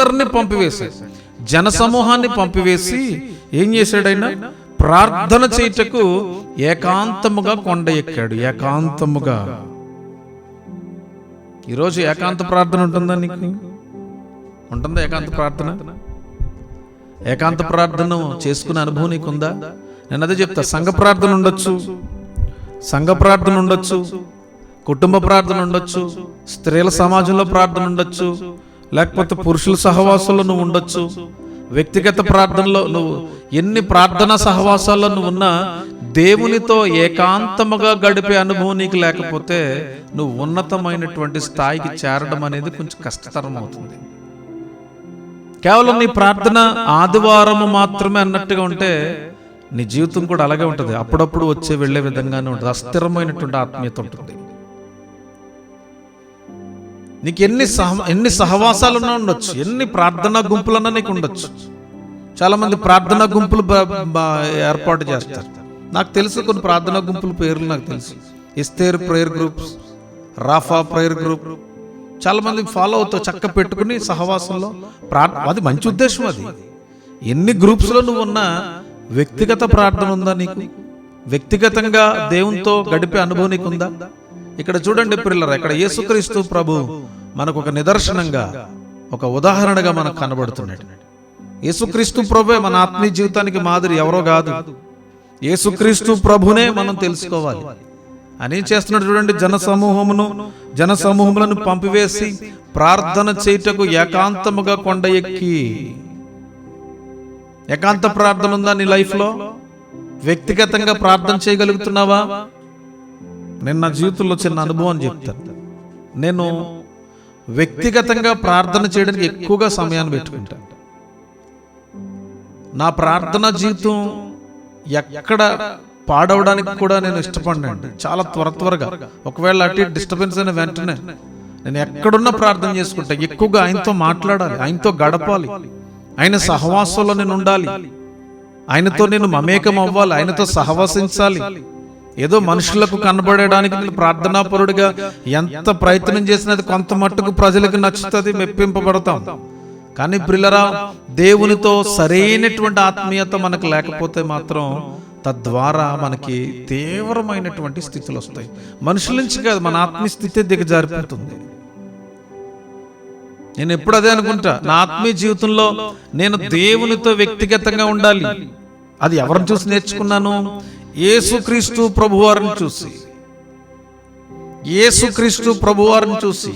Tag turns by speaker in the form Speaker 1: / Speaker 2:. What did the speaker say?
Speaker 1: అందరినీ పంపివేశాడు జనసమూహాన్ని పంపివేసి ఏం చేశాడైనా? ప్రార్థన చేయుటకు ఏకాంతముగా కొండ ఎక్కాడు. ఏకాంతముగా. ఈరోజు ఏకాంత ప్రార్థన ఉంటుందా నీకు? ఉంటుందా ఏకాంత ప్రార్థన? ఏకాంత ప్రార్థన? చేసుకునే అనుభవం నీకుందా? నేను అదే చెప్తా. సంఘ ప్రార్థన ఉండొచ్చు. సంఘ ప్రార్థన ఉండొచ్చు. కుటుంబ ప్రార్థన ఉండొచ్చు. స్త్రీల సమాజంలో ప్రార్థన ఉండొచ్చు. లేకపోతే పురుషుల సహవాసంలో నువ్వు ఉండొచ్చు. వ్యక్తిగత ప్రార్థనలో నువ్వు ఎన్ని ప్రార్థనా సహవాసాల్లో నువ్వు ఉన్నా దేవునితో ఏకాంతముగా గడిపే అనుభవం నీకు లేకపోతే నువ్వు ఉన్నతమైనటువంటి స్థాయికి చేరడం అనేది కొంచెం కష్టతరం అవుతుంది. కేవలం నీ ప్రార్థన ఆదివారము మాత్రమే అన్నట్టుగా ఉంటే నీ జీవితం కూడా అలాగే ఉంటుంది. అప్పుడప్పుడు వచ్చే వెళ్ళే విధంగానే ఉంటుంది. అస్థిరమైనటువంటి ఆత్మీయత ఉంటుంది. నీకు ఎన్ని సహ ఎన్ని సహవాసాలున్నా ఉండొచ్చు. ఎన్ని ప్రార్థనా గుంపులన్నా నీకు ఉండొచ్చు. చాలా మంది ప్రార్థనా గుంపులు ఏర్పాటు చేస్తారు. నాకు తెలుసు కొన్ని ప్రార్థనా గుంపుల పేర్లు నాకు తెలుసు. Esther prayer groups Rapha prayer group. చాలా మంది ఫాలో అవుతూ చక్క పెట్టుకుని సహవాసంలో ప్రార్థ అది మంచి ఉద్దేశం అది. ఎన్ని గ్రూప్స్లో నువ్వు ఉన్నా వ్యక్తిగత ప్రార్థన ఉందా నీకు? వ్యక్తిగతంగా దేవునితో గడిపే అనుభవం నీకుందా? ఇక్కడ చూడండి పిల్లలు ఇక్కడ యేసుక్రీస్తు ప్రభు మనకు ఒక నిదర్శనంగా ఒక ఉదాహరణగా మనకు కనబడుతున్నాడు. యేసుక్రీస్తు ప్రభువే మన ఆత్మీయ జీవితానికి మాదిరి ఎవరో కాదు. యేసుక్రీస్తు ప్రభునే మనం తెలుసుకోవాలి. అని చేస్తున్నాడు చూడండి జన సమూహమును జన సమూహములను పంపివేసి ప్రార్థన చేయుటకు ఏకాంతముగా కొండ ఎక్కి ఏకాంత ప్రార్థన ఉందా నీ లైఫ్లో? వ్యక్తిగతంగా ప్రార్థన చేయగలుగుతున్నావా? నేను నా జీవితంలో చిన్న అనుభవం చెప్తాను. నేను వ్యక్తిగతంగా ప్రార్థన చేయడానికి ఎక్కువగా సమయాన్ని పెట్టుకుంటాను నా ప్రార్థన జీవితం ఎక్కడ పాడవడానికి కూడా నేను ఇష్టపడినండి. చాలా త్వర త్వరగా. ఒకవేళ అటు డిస్టర్బెన్స్ అయిన వెంటనే నేను ఎక్కడున్నా ప్రార్థన చేసుకుంటా. ఎక్కువగా ఆయనతో మాట్లాడాలి ఆయనతో గడపాలి. ఆయన సహవాసంలో నేను ఉండాలి. ఆయనతో నేను మమేకం అవ్వాలి ఆయనతో సహవసించాలి. ఏదో మనుషులకు కనబడడానికి నేను ప్రార్థనాపరుడిగా ఎంత ప్రయత్నం చేసినది కొంత మట్టుకు ప్రజలకు నచ్చుతుంది మెప్పింపబడతాం. కానీ ప్రిల్లరా దేవునితో సరైనటువంటి ఆత్మీయత మనకు లేకపోతే మాత్రం తద్వారా మనకి తీవ్రమైనటువంటి స్థితులు వస్తాయి. మనుషుల నుంచి కాదు మన ఆత్మీయ స్థితి దిగజారిపోతుంది. నేను ఎప్పుడు అదే అనుకుంటా నా ఆత్మీయ జీవితంలో నేను దేవునితో వ్యక్తిగతంగా ఉండాలి. అది ఎవరిని చూసి నేర్చుకున్నాను? యేసుక్రీస్తు ప్రభువారిని చూసి యేసుక్రీస్తు ప్రభువారిని చూసి